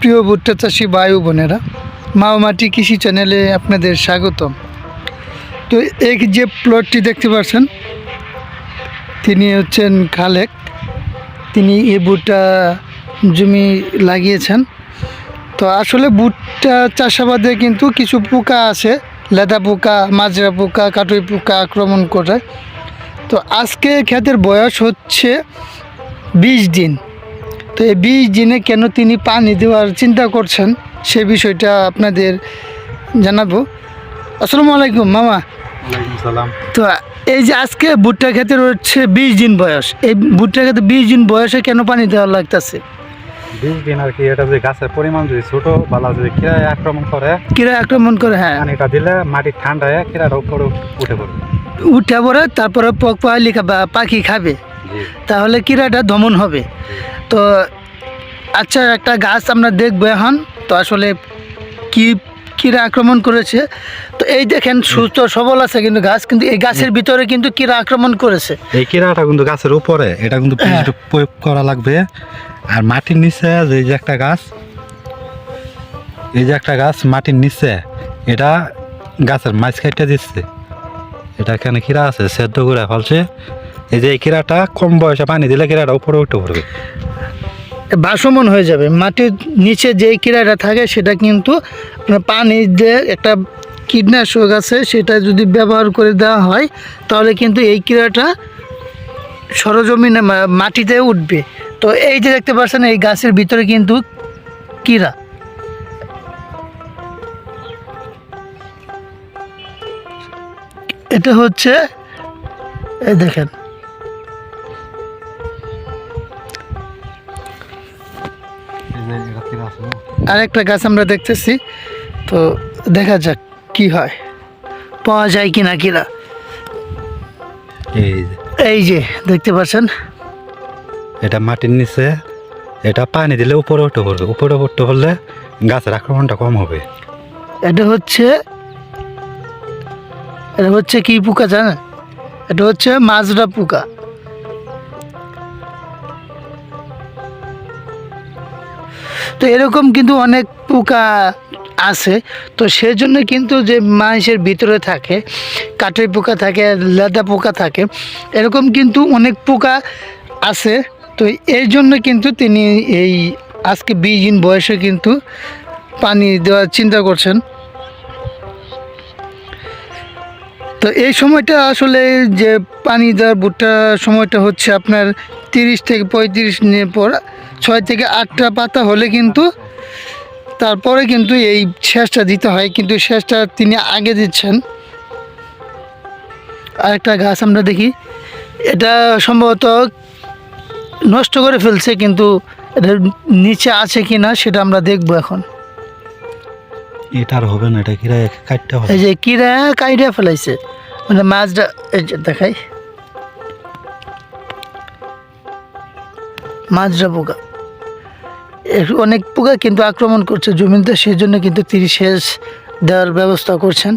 প্রিয় ভুট্টা চাষি বায়ু বোনেরা। মাও মাটি কৃষি চ্যানেলে আপনাদের স্বাগতম। তো এই যে প্লটটি দেখতে পাচ্ছেন, তিনি হচ্ছেন খালেক। তিনি এই ভুট্টা জমি লাগিয়েছেন। তো আসলে ভুট্টা চাষাবাদে কিন্তু কিছু পোকা আছে, লেদা পোকা, মাজরা পোকা, কাটুই পোকা আক্রমণ করে। তো আজকে ক্ষেতের বয়স হচ্ছে বিশ দিন। তো এই বিশ দিনে কেন তিনি পানি দেওয়ার চিন্তা করছেন সে বিষয়টা আপনাদের জানাব। আসসালামু আলাইকুম মামা। তো এই যে আজকে ভুট্টা ক্ষেতের হচ্ছে বিশ দিন বয়স এই ভুট্টা ক্ষেতে বিশ দিন বয়সে কেন পানি দেওয়া লাগতেছে? বিশ দিন আর কি এটা যে গাছের পরিমাণ যদি ছোট বালা যদি কিরায় আক্রমণ করে কিরা আক্রমণ করে হ্যাঁ। পানিটা দিলে মাটি ঠান্ডা হয়ে কিরাটা উপরে উঠে পড়বে। উঠে পড়ে তারপরে পক পালি বা পাখি খাবে। তাহলে কিরাটা দমন হবে। তো আচ্ছা একটা গাছ আমরা দেখব এখন। তো আসলে কি কীরা আক্রমণ করেছে? তো এই দেখেন সুস্থ সবল আছে কিন্তু গাছ কিন্তু এই গাছের ভিতরে কিন্তু কীরা আক্রমণ করেছে। এই কিরাটা কিন্তু গাছের উপরে এটা কিন্তু হ্যাঁ। প্রয়োগ করা লাগবে। আর মাটির নিচে যে এই যে একটা গাছ এই যে একটা গাছ মাটির নিচে এটা গাছের মাছ কাটতে দিচ্ছে। এটা এখানে কিরা আছে সেদ্ধ করে ফলছে। যে কিরাটা কম বয়সে পানি দিলে কিরাটা উপরে উঠে পড়বে। ভাসমান হয়ে যাবে। মাটির নিচে যে কিরাটা থাকে, সেটা কিন্তু পানি দিয়ে একটা কীটনাশক আছে, সেটা যদি ব্যবহার করে দেওয়া হয়, তাহলে কিন্তু এই কিরাটা সরজমিনে মাটিতে উঠবে। তো এই যে দেখতে পাচ্ছেন, এই গাছের ভিতরে কিন্তু কিরা। এটা হচ্ছে, এই দেখেন আরেকটা গাছ আমরা দেখতেছি তো দেখা যাক কি হয়। পাওয়া যায় কি না কিনা। এই যে। এই যে দেখতে পাচ্ছেন? এটা মাটির নিচে এটা পানি দিলে উপরে উঠে পড়বে উপরে উঠতে পড়লে গাছের আক্রমণটা কম হবে। এটা হচ্ছে এটা হচ্ছে কি পোকা জানেন? এটা হচ্ছে মাজরা পোকা। তো এরকম কিন্তু অনেক পোকা আছে। তো সেজন্য কিন্তু যে মানুষের ভিতরে থাকে, কাঠের পোকা থাকে, লেদা পোকা থাকে, এরকম কিন্তু অনেক পোকা আছে। তো এর জন্য কিন্তু তিনি এই আজকে বিশ দিন বয়সে কিন্তু পানি দেওয়ার চিন্তা করছেন। তো এই সময়টা আসলে যে পানি দেওয়ার ভুট্টা সময়টা হচ্ছে আপনার তিরিশ থেকে পঁয়ত্রিশ দিনের পর, ছয় থেকে আটটা পাতা হলে কিন্তু তারপরে কিন্তু এই শেষটা দিতে হয়, কিন্তু শেষটা তিনি আগে দিচ্ছেন। আরেকটা গাছ আমরা দেখি, এটা সম্ভবত নষ্ট করে ফেলছে, কিন্তু এটা নিচে আছে কি না সেটা আমরা দেখব এখন। এটা আর হবে না, এটা কিরা কাটতে হবে? এই যে কিরা ফেলাইছে। মানে মাছটা, এই যে দেখাই। মাছটা পোকা অনেক পোকা কিন্তু আক্রমণ করছে জমিতে সেই জন্য কিন্তু তিনি সেচ দেওয়ার ব্যবস্থা করছেন।